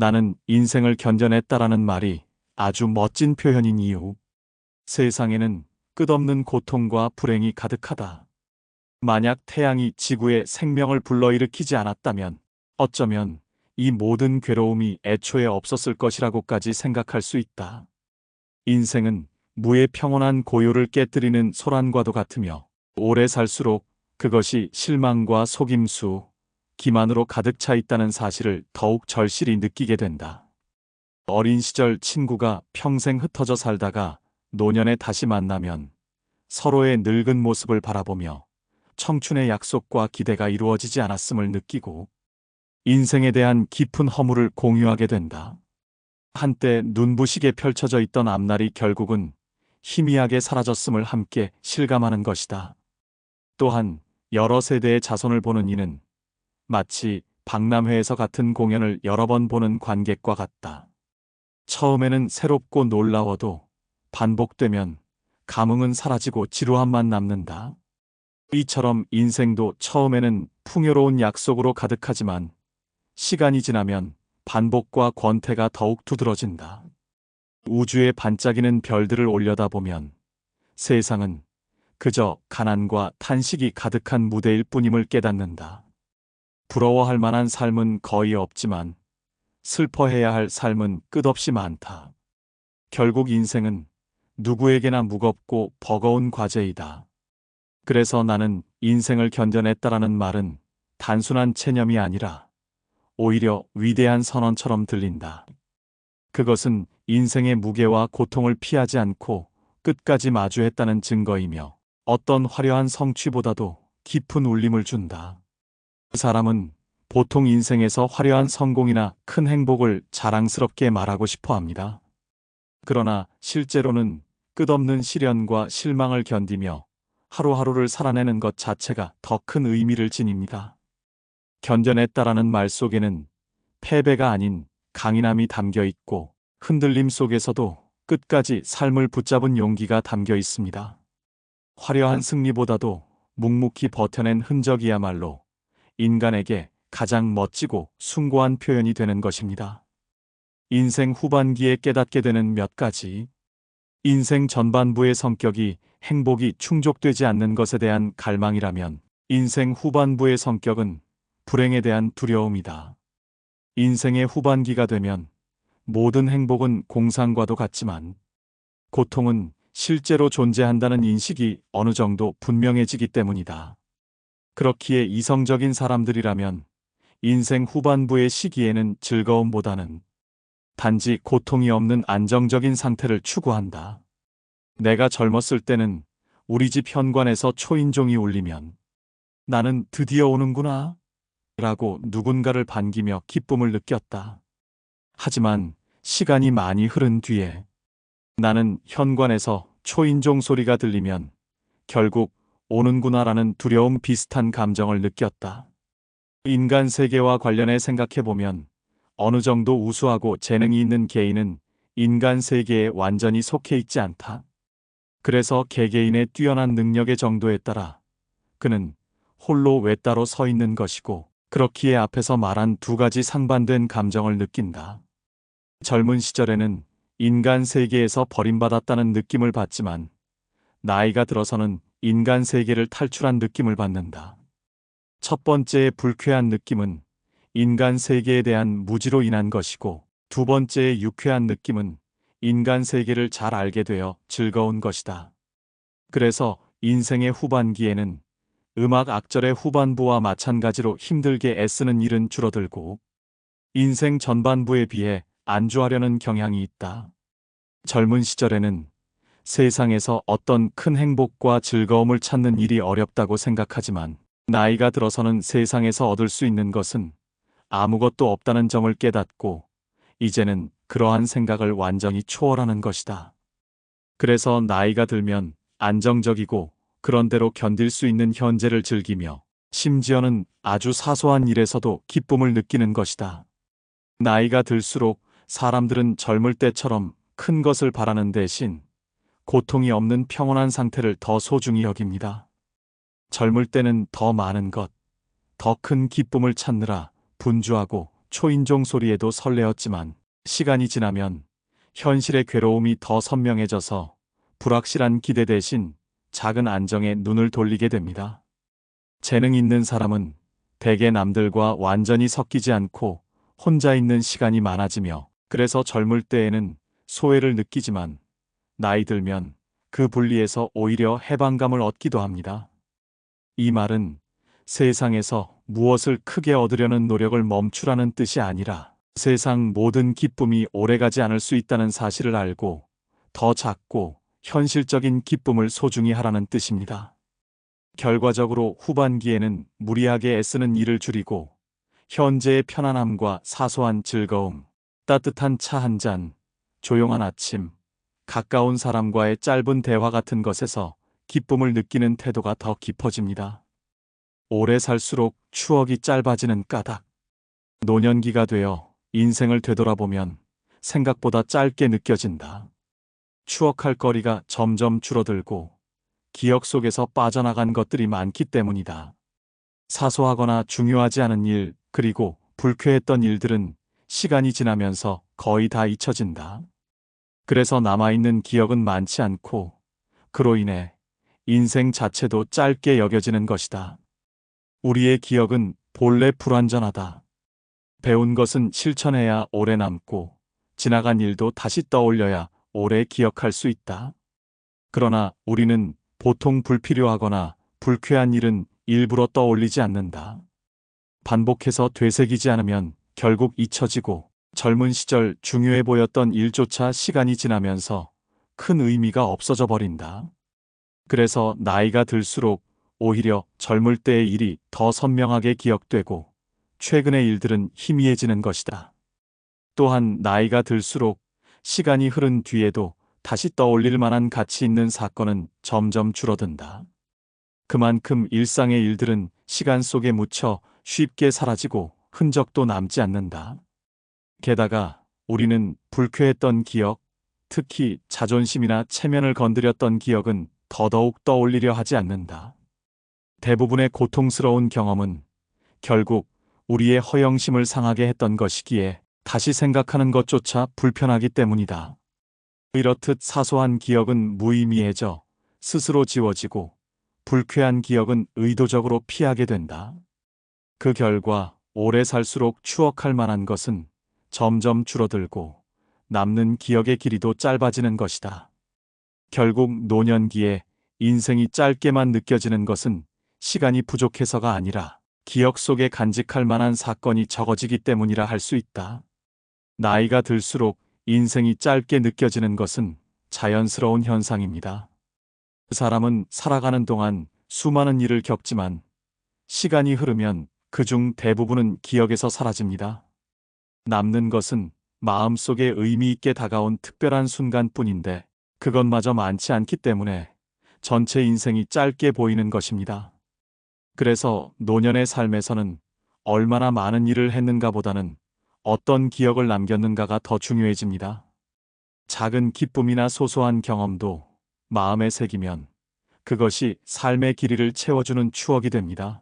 나는 인생을 견뎌냈다라는 말이 아주 멋진 표현인 이유. 세상에는 끝없는 고통과 불행이 가득하다. 만약 태양이 지구에 생명을 불러일으키지 않았다면 어쩌면 이 모든 괴로움이 애초에 없었을 것이라고까지 생각할 수 있다. 인생은 무의 평온한 고요를 깨뜨리는 소란과도 같으며 오래 살수록 그것이 실망과 속임수, 기만으로 가득 차 있다는 사실을 더욱 절실히 느끼게 된다. 어린 시절 친구가 평생 흩어져 살다가 노년에 다시 만나면 서로의 늙은 모습을 바라보며 청춘의 약속과 기대가 이루어지지 않았음을 느끼고 인생에 대한 깊은 허물을 공유하게 된다. 한때 눈부시게 펼쳐져 있던 앞날이 결국은 희미하게 사라졌음을 함께 실감하는 것이다. 또한 여러 세대의 자손을 보는 이는 마치 박람회에서 같은 공연을 여러 번 보는 관객과 같다. 처음에는 새롭고 놀라워도 반복되면 감흥은 사라지고 지루함만 남는다. 이처럼 인생도 처음에는 풍요로운 약속으로 가득하지만 시간이 지나면 반복과 권태가 더욱 두드러진다. 우주에 반짝이는 별들을 올려다보면 세상은 그저 가난과 탄식이 가득한 무대일 뿐임을 깨닫는다. 부러워할 만한 삶은 거의 없지만 슬퍼해야 할 삶은 끝없이 많다. 결국 인생은 누구에게나 무겁고 버거운 과제이다. 그래서 나는 인생을 견뎌냈다라는 말은 단순한 체념이 아니라 오히려 위대한 선언처럼 들린다. 그것은 인생의 무게와 고통을 피하지 않고 끝까지 마주했다는 증거이며 어떤 화려한 성취보다도 깊은 울림을 준다. 그 사람은 보통 인생에서 화려한 성공이나 큰 행복을 자랑스럽게 말하고 싶어 합니다. 그러나 실제로는 끝없는 시련과 실망을 견디며 하루하루를 살아내는 것 자체가 더 큰 의미를 지닙니다. 견뎌냈다라는 말 속에는 패배가 아닌 강인함이 담겨 있고 흔들림 속에서도 끝까지 삶을 붙잡은 용기가 담겨 있습니다. 화려한 승리보다도 묵묵히 버텨낸 흔적이야말로 인간에게 가장 멋지고 숭고한 표현이 되는 것입니다. 인생 후반기에 깨닫게 되는 몇 가지 인생 전반부의 성격이 행복이 충족되지 않는 것에 대한 갈망이라면 인생 후반부의 성격은 불행에 대한 두려움이다. 인생의 후반기가 되면 모든 행복은 공상과도 같지만 고통은 실제로 존재한다는 인식이 어느 정도 분명해지기 때문이다. 그렇기에 이성적인 사람들이라면 인생 후반부의 시기에는 즐거움보다는 단지 고통이 없는 안정적인 상태를 추구한다. 내가 젊었을 때는 우리 집 현관에서 초인종이 울리면 나는 드디어 오는구나 라고 누군가를 반기며 기쁨을 느꼈다. 하지만 시간이 많이 흐른 뒤에 나는 현관에서 초인종 소리가 들리면 결국 오는구나라는 두려움 비슷한 감정을 느꼈다. 인간 세계와 관련해 생각해보면 어느 정도 우수하고 재능이 있는 개인은 인간 세계에 완전히 속해 있지 않다. 그래서 개개인의 뛰어난 능력의 정도에 따라 그는 홀로 외따로 서 있는 것이고 그렇기에 앞에서 말한 두 가지 상반된 감정을 느낀다. 젊은 시절에는 인간 세계에서 버림받았다는 느낌을 받지만 나이가 들어서는 인간 세계를 탈출한 느낌을 받는다. 첫 번째의 불쾌한 느낌은 인간 세계에 대한 무지로 인한 것이고 두 번째의 유쾌한 느낌은 인간 세계를 잘 알게 되어 즐거운 것이다. 그래서 인생의 후반기에는 음악 악절의 후반부와 마찬가지로 힘들게 애쓰는 일은 줄어들고 인생 전반부에 비해 안주하려는 경향이 있다. 젊은 시절에는 세상에서 어떤 큰 행복과 즐거움을 찾는 일이 어렵다고 생각하지만 나이가 들어서는 세상에서 얻을 수 있는 것은 아무것도 없다는 점을 깨닫고 이제는 그러한 생각을 완전히 초월하는 것이다. 그래서 나이가 들면 안정적이고 그런대로 견딜 수 있는 현재를 즐기며 심지어는 아주 사소한 일에서도 기쁨을 느끼는 것이다. 나이가 들수록 사람들은 젊을 때처럼 큰 것을 바라는 대신 고통이 없는 평온한 상태를 더 소중히 여깁니다. 젊을 때는 더 많은 것, 더 큰 기쁨을 찾느라 분주하고 초인종 소리에도 설레었지만 시간이 지나면 현실의 괴로움이 더 선명해져서 불확실한 기대 대신 작은 안정에 눈을 돌리게 됩니다. 재능 있는 사람은 대개 남들과 완전히 섞이지 않고 혼자 있는 시간이 많아지며 그래서 젊을 때에는 소외를 느끼지만 나이 들면 그 분리에서 오히려 해방감을 얻기도 합니다. 이 말은 세상에서 무엇을 크게 얻으려는 노력을 멈추라는 뜻이 아니라 세상 모든 기쁨이 오래가지 않을 수 있다는 사실을 알고 더 작고 현실적인 기쁨을 소중히 하라는 뜻입니다. 결과적으로 후반기에는 무리하게 애쓰는 일을 줄이고 현재의 편안함과 사소한 즐거움, 따뜻한 차 한 잔, 조용한 아침, 가까운 사람과의 짧은 대화 같은 것에서 기쁨을 느끼는 태도가 더 깊어집니다. 오래 살수록 추억이 짧아지는 까닭. 노년기가 되어 인생을 되돌아보면 생각보다 짧게 느껴진다. 추억할 거리가 점점 줄어들고 기억 속에서 빠져나간 것들이 많기 때문이다. 사소하거나 중요하지 않은 일, 그리고 불쾌했던 일들은 시간이 지나면서 거의 다 잊혀진다. 그래서 남아있는 기억은 많지 않고, 그로 인해 인생 자체도 짧게 여겨지는 것이다. 우리의 기억은 본래 불완전하다. 배운 것은 실천해야 오래 남고, 지나간 일도 다시 떠올려야 오래 기억할 수 있다. 그러나 우리는 보통 불필요하거나 불쾌한 일은 일부러 떠올리지 않는다. 반복해서 되새기지 않으면 결국 잊혀지고 젊은 시절 중요해 보였던 일조차 시간이 지나면서 큰 의미가 없어져 버린다. 그래서 나이가 들수록 오히려 젊을 때의 일이 더 선명하게 기억되고 최근의 일들은 희미해지는 것이다. 또한 나이가 들수록 시간이 흐른 뒤에도 다시 떠올릴 만한 가치 있는 사건은 점점 줄어든다. 그만큼 일상의 일들은 시간 속에 묻혀 쉽게 사라지고 흔적도 남지 않는다. 게다가 우리는 불쾌했던 기억, 특히 자존심이나 체면을 건드렸던 기억은 더더욱 떠올리려 하지 않는다. 대부분의 고통스러운 경험은 결국 우리의 허영심을 상하게 했던 것이기에 다시 생각하는 것조차 불편하기 때문이다. 이렇듯 사소한 기억은 무의미해져 스스로 지워지고 불쾌한 기억은 의도적으로 피하게 된다. 그 결과 오래 살수록 추억할 만한 것은 점점 줄어들고 남는 기억의 길이도 짧아지는 것이다. 결국 노년기에 인생이 짧게만 느껴지는 것은 시간이 부족해서가 아니라 기억 속에 간직할 만한 사건이 적어지기 때문이라 할 수 있다. 나이가 들수록 인생이 짧게 느껴지는 것은 자연스러운 현상입니다. 사람은 살아가는 동안 수많은 일을 겪지만 시간이 흐르면 그중 대부분은 기억에서 사라집니다. 남는 것은 마음속에 의미 있게 다가온 특별한 순간뿐인데 그것마저 많지 않기 때문에 전체 인생이 짧게 보이는 것입니다. 그래서 노년의 삶에서는 얼마나 많은 일을 했는가 보다는 어떤 기억을 남겼는가가 더 중요해집니다. 작은 기쁨이나 소소한 경험도 마음에 새기면 그것이 삶의 길이를 채워주는 추억이 됩니다.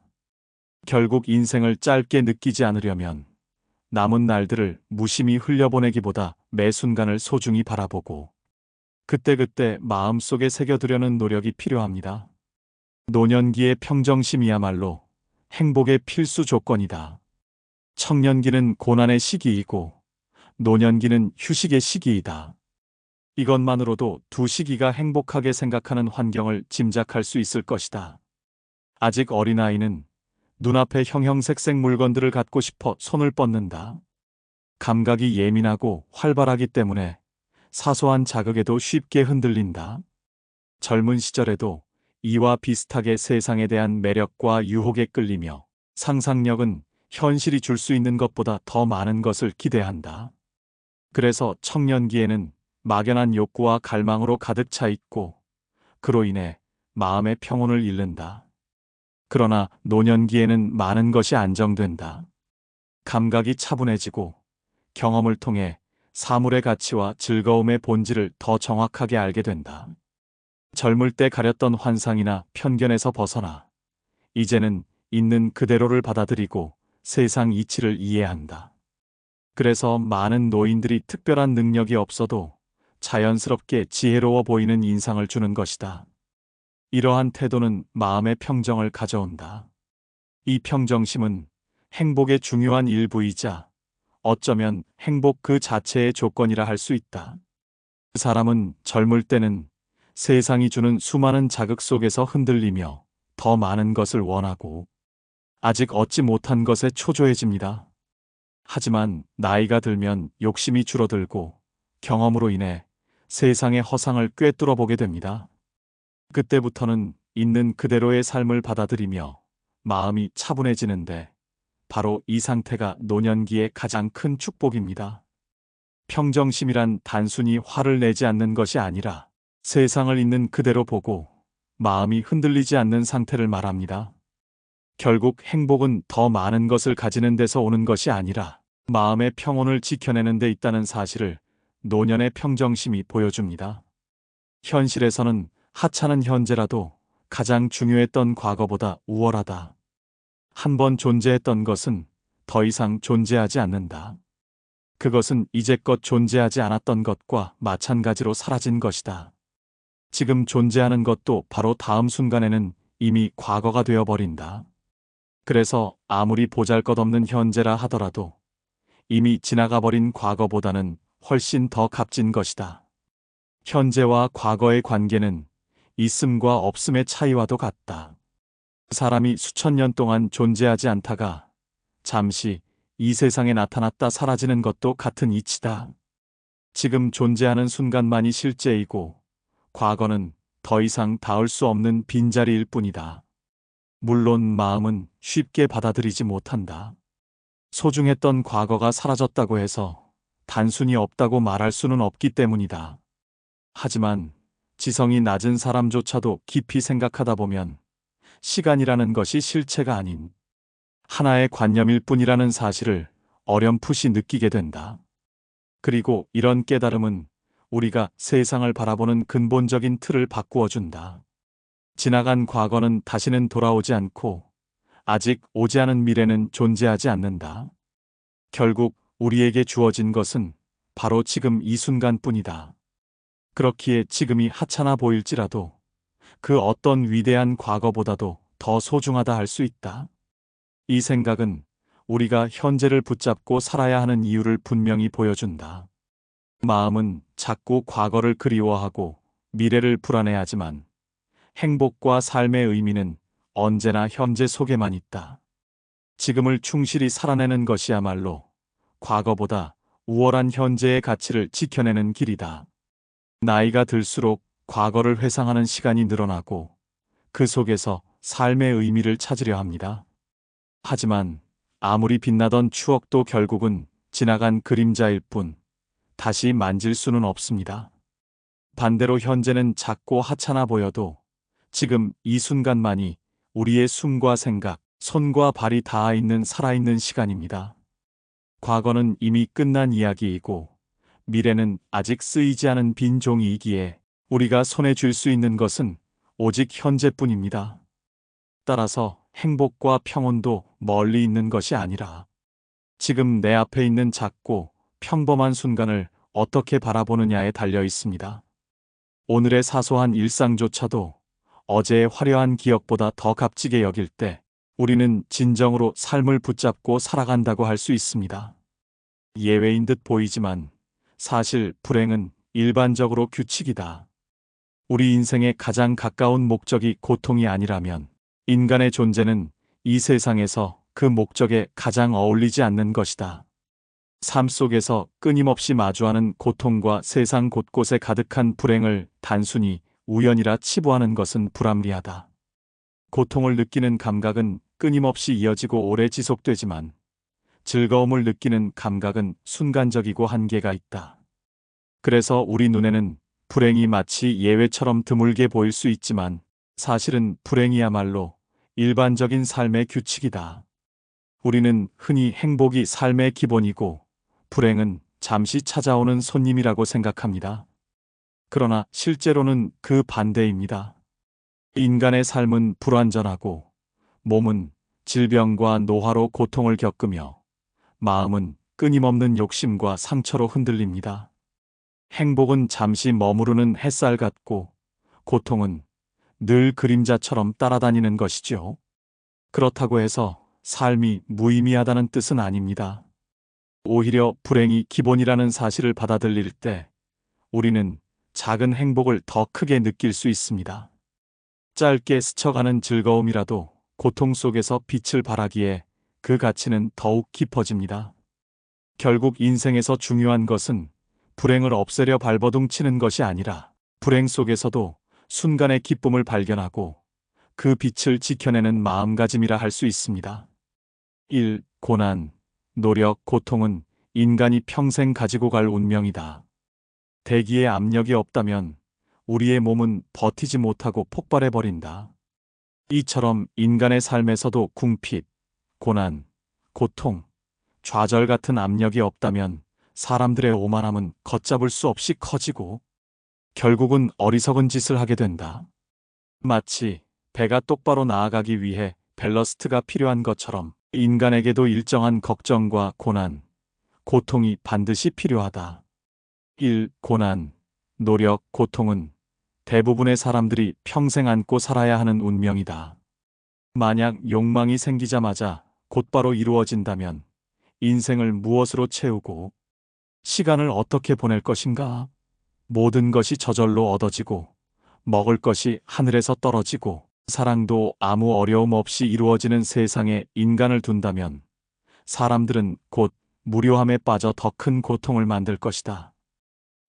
결국 인생을 짧게 느끼지 않으려면 남은 날들을 무심히 흘려보내기보다 매 순간을 소중히 바라보고 그때그때 마음속에 새겨두려는 노력이 필요합니다. 노년기의 평정심이야말로 행복의 필수 조건이다. 청년기는 고난의 시기이고 노년기는 휴식의 시기이다. 이것만으로도 두 시기가 행복하게 생각하는 환경을 짐작할 수 있을 것이다. 아직 어린아이는 눈앞에 형형색색 물건들을 갖고 싶어 손을 뻗는다. 감각이 예민하고 활발하기 때문에 사소한 자극에도 쉽게 흔들린다. 젊은 시절에도 이와 비슷하게 세상에 대한 매력과 유혹에 끌리며 상상력은 현실이 줄 수 있는 것보다 더 많은 것을 기대한다. 그래서 청년기에는 막연한 욕구와 갈망으로 가득 차 있고 그로 인해 마음의 평온을 잃는다. 그러나 노년기에는 많은 것이 안정된다. 감각이 차분해지고 경험을 통해 사물의 가치와 즐거움의 본질을 더 정확하게 알게 된다. 젊을 때 가렸던 환상이나 편견에서 벗어나 이제는 있는 그대로를 받아들이고 세상 이치를 이해한다. 그래서 많은 노인들이 특별한 능력이 없어도 자연스럽게 지혜로워 보이는 인상을 주는 것이다. 이러한 태도는 마음의 평정을 가져온다. 이 평정심은 행복의 중요한 일부이자 어쩌면 행복 그 자체의 조건이라 할 수 있다. 그 사람은 젊을 때는 세상이 주는 수많은 자극 속에서 흔들리며 더 많은 것을 원하고 아직 얻지 못한 것에 초조해집니다. 하지만 나이가 들면 욕심이 줄어들고 경험으로 인해 세상의 허상을 꿰뚫어 보게 됩니다. 그때부터는 있는 그대로의 삶을 받아들이며 마음이 차분해지는데 바로 이 상태가 노년기의 가장 큰 축복입니다. 평정심이란 단순히 화를 내지 않는 것이 아니라 세상을 있는 그대로 보고 마음이 흔들리지 않는 상태를 말합니다. 결국 행복은 더 많은 것을 가지는 데서 오는 것이 아니라 마음의 평온을 지켜내는 데 있다는 사실을 노년의 평정심이 보여줍니다. 현실에서는 하찮은 현재라도 가장 중요했던 과거보다 우월하다. 한 번 존재했던 것은 더 이상 존재하지 않는다. 그것은 이제껏 존재하지 않았던 것과 마찬가지로 사라진 것이다. 지금 존재하는 것도 바로 다음 순간에는 이미 과거가 되어버린다. 그래서 아무리 보잘 것 없는 현재라 하더라도 이미 지나가버린 과거보다는 훨씬 더 값진 것이다. 현재와 과거의 관계는 있음과 없음의 차이와도 같다. 사람이 수천 년 동안 존재하지 않다가 잠시 이 세상에 나타났다 사라지는 것도 같은 이치다. 지금 존재하는 순간만이 실제이고 과거는 더 이상 닿을 수 없는 빈자리일 뿐이다. 물론 마음은 쉽게 받아들이지 못한다. 소중했던 과거가 사라졌다고 해서 단순히 없다고 말할 수는 없기 때문이다. 하지만 지성이 낮은 사람조차도 깊이 생각하다 보면 시간이라는 것이 실체가 아닌 하나의 관념일 뿐이라는 사실을 어렴풋이 느끼게 된다. 그리고 이런 깨달음은 우리가 세상을 바라보는 근본적인 틀을 바꾸어 준다. 지나간 과거는 다시는 돌아오지 않고 아직 오지 않은 미래는 존재하지 않는다. 결국 우리에게 주어진 것은 바로 지금 이 순간뿐이다. 그렇기에 지금이 하찮아 보일지라도 그 어떤 위대한 과거보다도 더 소중하다 할 수 있다. 이 생각은 우리가 현재를 붙잡고 살아야 하는 이유를 분명히 보여준다. 마음은 자꾸 과거를 그리워하고 미래를 불안해하지만 행복과 삶의 의미는 언제나 현재 속에만 있다. 지금을 충실히 살아내는 것이야말로 과거보다 우월한 현재의 가치를 지켜내는 길이다. 나이가 들수록 과거를 회상하는 시간이 늘어나고 그 속에서 삶의 의미를 찾으려 합니다. 하지만 아무리 빛나던 추억도 결국은 지나간 그림자일 뿐 다시 만질 수는 없습니다. 반대로 현재는 작고 하찮아 보여도 지금 이 순간만이 우리의 숨과 생각, 손과 발이 닿아 있는 살아있는 시간입니다. 과거는 이미 끝난 이야기이고 미래는 아직 쓰이지 않은 빈 종이이기에 우리가 손에 쥘 수 있는 것은 오직 현재뿐입니다. 따라서 행복과 평온도 멀리 있는 것이 아니라 지금 내 앞에 있는 작고 평범한 순간을 어떻게 바라보느냐에 달려 있습니다. 오늘의 사소한 일상조차도 어제의 화려한 기억보다 더 값지게 여길 때 우리는 진정으로 삶을 붙잡고 살아간다고 할 수 있습니다. 예외인 듯 보이지만 사실 불행은 일반적으로 규칙이다. 우리 인생의 가장 가까운 목적이 고통이 아니라면 인간의 존재는 이 세상에서 그 목적에 가장 어울리지 않는 것이다. 삶 속에서 끊임없이 마주하는 고통과 세상 곳곳에 가득한 불행을 단순히 우연이라 치부하는 것은 불합리하다. 고통을 느끼는 감각은 끊임없이 이어지고 오래 지속되지만 즐거움을 느끼는 감각은 순간적이고 한계가 있다. 그래서 우리 눈에는 불행이 마치 예외처럼 드물게 보일 수 있지만 사실은 불행이야말로 일반적인 삶의 규칙이다. 우리는 흔히 행복이 삶의 기본이고 불행은 잠시 찾아오는 손님이라고 생각합니다. 그러나 실제로는 그 반대입니다. 인간의 삶은 불완전하고 몸은 질병과 노화로 고통을 겪으며 마음은 끊임없는 욕심과 상처로 흔들립니다. 행복은 잠시 머무르는 햇살 같고 고통은 늘 그림자처럼 따라다니는 것이죠. 그렇다고 해서 삶이 무의미하다는 뜻은 아닙니다. 오히려 불행이 기본이라는 사실을 받아들일 때 우리는 작은 행복을 더 크게 느낄 수 있습니다. 짧게 스쳐가는 즐거움이라도 고통 속에서 빛을 발하기에 그 가치는 더욱 깊어집니다. 결국 인생에서 중요한 것은 불행을 없애려 발버둥 치는 것이 아니라 불행 속에서도 순간의 기쁨을 발견하고 그 빛을 지켜내는 마음가짐이라 할 수 있습니다. 1. 고난, 노력, 고통은 인간이 평생 가지고 갈 운명이다. 대기에 압력이 없다면 우리의 몸은 버티지 못하고 폭발해버린다. 이처럼 인간의 삶에서도 궁핍, 고난, 고통, 좌절 같은 압력이 없다면 사람들의 오만함은 걷잡을 수 없이 커지고 결국은 어리석은 짓을 하게 된다. 마치 배가 똑바로 나아가기 위해 밸러스트가 필요한 것처럼 인간에게도 일정한 걱정과 고난, 고통이 반드시 필요하다. 1. 고난, 노력, 고통은 대부분의 사람들이 평생 안고 살아야 하는 운명이다. 만약 욕망이 생기자마자 곧바로 이루어진다면 인생을 무엇으로 채우고 시간을 어떻게 보낼 것인가? 모든 것이 저절로 얻어지고 먹을 것이 하늘에서 떨어지고 사랑도 아무 어려움 없이 이루어지는 세상에 인간을 둔다면 사람들은 곧 무료함에 빠져 더 큰 고통을 만들 것이다.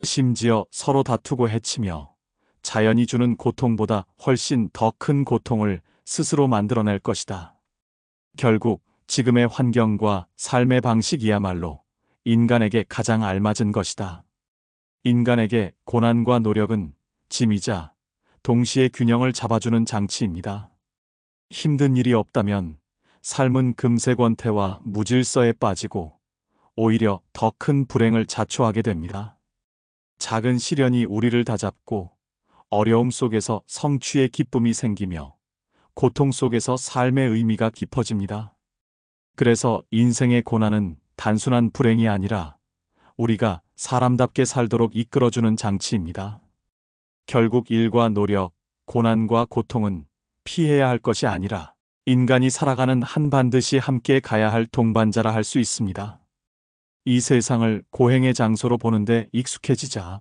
심지어 서로 다투고 해치며 자연이 주는 고통보다 훨씬 더 큰 고통을 스스로 만들어낼 것이다. 결국 지금의 환경과 삶의 방식이야말로 인간에게 가장 알맞은 것이다. 인간에게 고난과 노력은 짐이자 동시에 균형을 잡아주는 장치입니다. 힘든 일이 없다면 삶은 금세권태와 무질서에 빠지고 오히려 더 큰 불행을 자초하게 됩니다. 작은 시련이 우리를 다잡고 어려움 속에서 성취의 기쁨이 생기며 고통 속에서 삶의 의미가 깊어집니다. 그래서 인생의 고난은 단순한 불행이 아니라 우리가 사람답게 살도록 이끌어주는 장치입니다. 결국 일과 노력, 고난과 고통은 피해야 할 것이 아니라 인간이 살아가는 한 반드시 함께 가야 할 동반자라 할 수 있습니다. 이 세상을 고행의 장소로 보는데 익숙해지자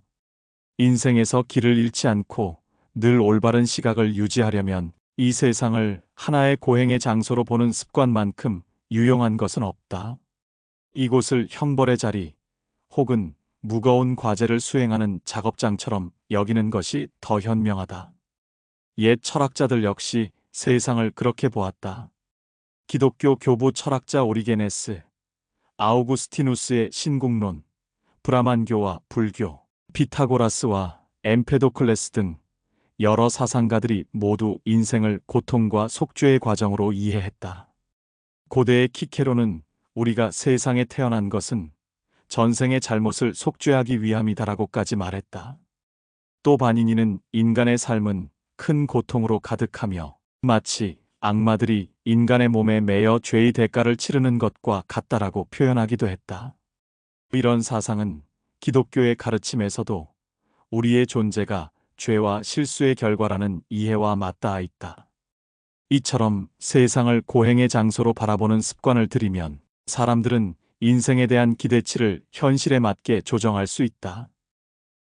인생에서 길을 잃지 않고 늘 올바른 시각을 유지하려면 이 세상을 하나의 고행의 장소로 보는 습관만큼 유용한 것은 없다. 이곳을 형벌의 자리 혹은 무거운 과제를 수행하는 작업장처럼 여기는 것이 더 현명하다. 옛 철학자들 역시 세상을 그렇게 보았다. 기독교 교부 철학자 오리게네스, 아우구스티누스의 신국론, 브라만교와 불교, 피타고라스와 엠페도클레스 등 여러 사상가들이 모두 인생을 고통과 속죄의 과정으로 이해했다. 고대의 키케로는 우리가 세상에 태어난 것은 전생의 잘못을 속죄하기 위함이다라고까지 말했다. 또 바니니는 인간의 삶은 큰 고통으로 가득하며 마치 악마들이 인간의 몸에 매여 죄의 대가를 치르는 것과 같다라고 표현하기도 했다. 이런 사상은 기독교의 가르침에서도 우리의 존재가 죄와 실수의 결과라는 이해와 맞닿아 있다. 이처럼 세상을 고행의 장소로 바라보는 습관을 들이면 사람들은 인생에 대한 기대치를 현실에 맞게 조정할 수 있다.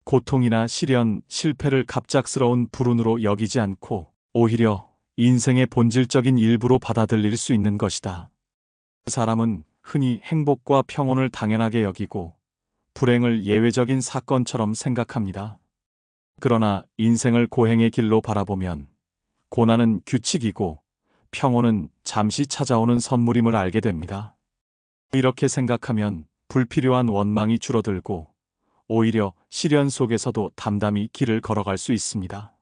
고통이나 시련, 실패를 갑작스러운 불운으로 여기지 않고 오히려 인생의 본질적인 일부로 받아들일 수 있는 것이다. 사람은 흔히 행복과 평온을 당연하게 여기고 불행을 예외적인 사건처럼 생각합니다. 그러나 인생을 고행의 길로 바라보면 고난은 규칙이고 평온은 잠시 찾아오는 선물임을 알게 됩니다. 이렇게 생각하면 불필요한 원망이 줄어들고 오히려 시련 속에서도 담담히 길을 걸어갈 수 있습니다.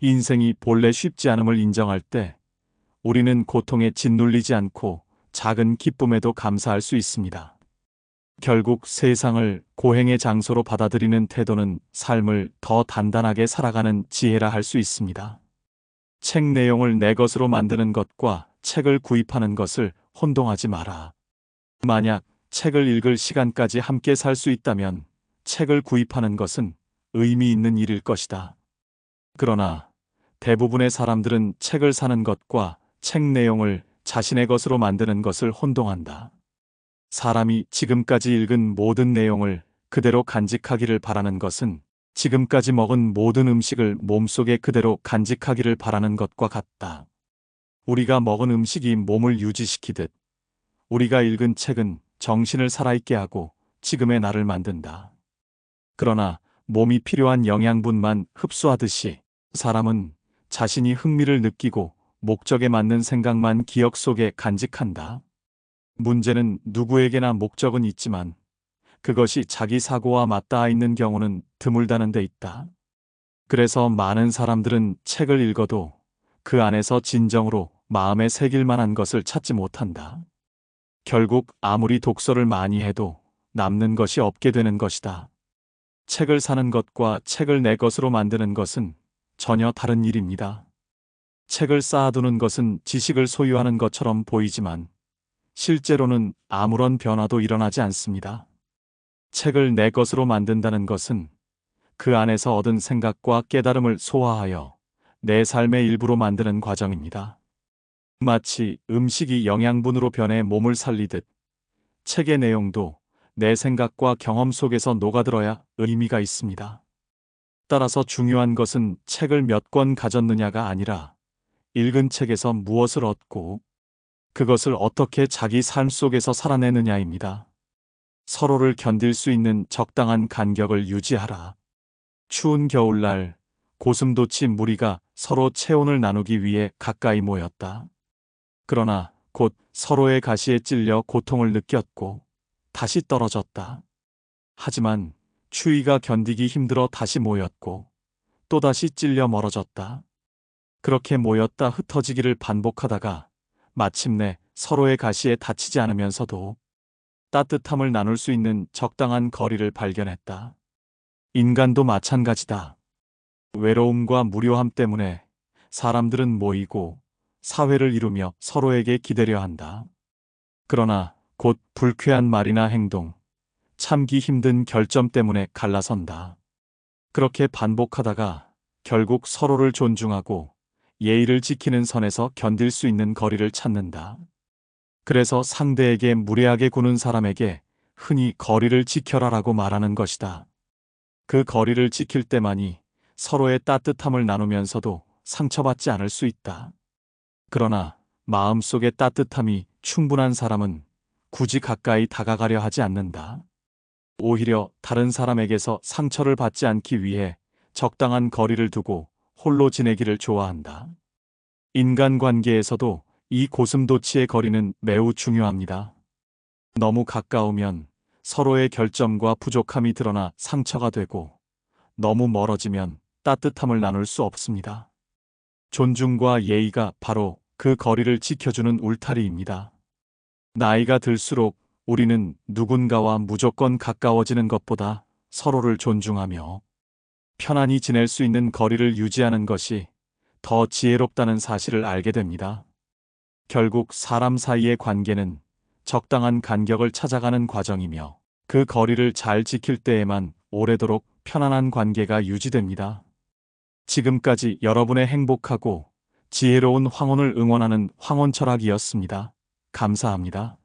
인생이 본래 쉽지 않음을 인정할 때 우리는 고통에 짓눌리지 않고 작은 기쁨에도 감사할 수 있습니다. 결국 세상을 고행의 장소로 받아들이는 태도는 삶을 더 단단하게 살아가는 지혜라 할 수 있습니다. 책 내용을 내 것으로 만드는 것과 책을 구입하는 것을 혼동하지 마라. 만약 책을 읽을 시간까지 함께 살 수 있다면 책을 구입하는 것은 의미 있는 일일 것이다. 그러나 대부분의 사람들은 책을 사는 것과 책 내용을 자신의 것으로 만드는 것을 혼동한다. 사람이 지금까지 읽은 모든 내용을 그대로 간직하기를 바라는 것은 지금까지 먹은 모든 음식을 몸속에 그대로 간직하기를 바라는 것과 같다. 우리가 먹은 음식이 몸을 유지시키듯 우리가 읽은 책은 정신을 살아있게 하고 지금의 나를 만든다. 그러나 몸이 필요한 영양분만 흡수하듯이 사람은 자신이 흥미를 느끼고 목적에 맞는 생각만 기억 속에 간직한다. 문제는 누구에게나 목적은 있지만 그것이 자기 사고와 맞닿아 있는 경우는 드물다는 데 있다. 그래서 많은 사람들은 책을 읽어도 그 안에서 진정으로 마음에 새길 만한 것을 찾지 못한다. 결국 아무리 독서를 많이 해도 남는 것이 없게 되는 것이다. 책을 사는 것과 책을 내 것으로 만드는 것은 전혀 다른 일입니다. 책을 쌓아두는 것은 지식을 소유하는 것처럼 보이지만 실제로는 아무런 변화도 일어나지 않습니다. 책을 내 것으로 만든다는 것은 그 안에서 얻은 생각과 깨달음을 소화하여 내 삶의 일부로 만드는 과정입니다. 마치 음식이 영양분으로 변해 몸을 살리듯 책의 내용도 내 생각과 경험 속에서 녹아들어야 의미가 있습니다. 따라서 중요한 것은 책을 몇 권 가졌느냐가 아니라 읽은 책에서 무엇을 얻고 그것을 어떻게 자기 삶 속에서 살아내느냐입니다. 서로를 견딜 수 있는 적당한 간격을 유지하라. 추운 겨울날 고슴도치 무리가 서로 체온을 나누기 위해 가까이 모였다. 그러나 곧 서로의 가시에 찔려 고통을 느꼈고 다시 떨어졌다. 하지만 추위가 견디기 힘들어 다시 모였고 또다시 찔려 멀어졌다. 그렇게 모였다 흩어지기를 반복하다가 마침내 서로의 가시에 다치지 않으면서도 따뜻함을 나눌 수 있는 적당한 거리를 발견했다. 인간도 마찬가지다. 외로움과 무료함 때문에 사람들은 모이고 사회를 이루며 서로에게 기대려 한다. 그러나 곧 불쾌한 말이나 행동, 참기 힘든 결점 때문에 갈라선다. 그렇게 반복하다가 결국 서로를 존중하고 예의를 지키는 선에서 견딜 수 있는 거리를 찾는다. 그래서 상대에게 무례하게 구는 사람에게 흔히 거리를 지켜라라고 말하는 것이다. 그 거리를 지킬 때만이 서로의 따뜻함을 나누면서도 상처받지 않을 수 있다. 그러나 마음속의 따뜻함이 충분한 사람은 굳이 가까이 다가가려 하지 않는다. 오히려 다른 사람에게서 상처를 받지 않기 위해 적당한 거리를 두고 홀로 지내기를 좋아한다. 인간관계에서도 이 고슴도치의 거리는 매우 중요합니다. 너무 가까우면 서로의 결점과 부족함이 드러나 상처가 되고 너무 멀어지면 따뜻함을 나눌 수 없습니다. 존중과 예의가 바로 그 거리를 지켜주는 울타리입니다. 나이가 들수록 우리는 누군가와 무조건 가까워지는 것보다 서로를 존중하며 편안히 지낼 수 있는 거리를 유지하는 것이 더 지혜롭다는 사실을 알게 됩니다. 결국 사람 사이의 관계는 적당한 간격을 찾아가는 과정이며 그 거리를 잘 지킬 때에만 오래도록 편안한 관계가 유지됩니다. 지금까지 여러분의 행복하고 지혜로운 황혼을 응원하는 황혼철학이었습니다. 감사합니다.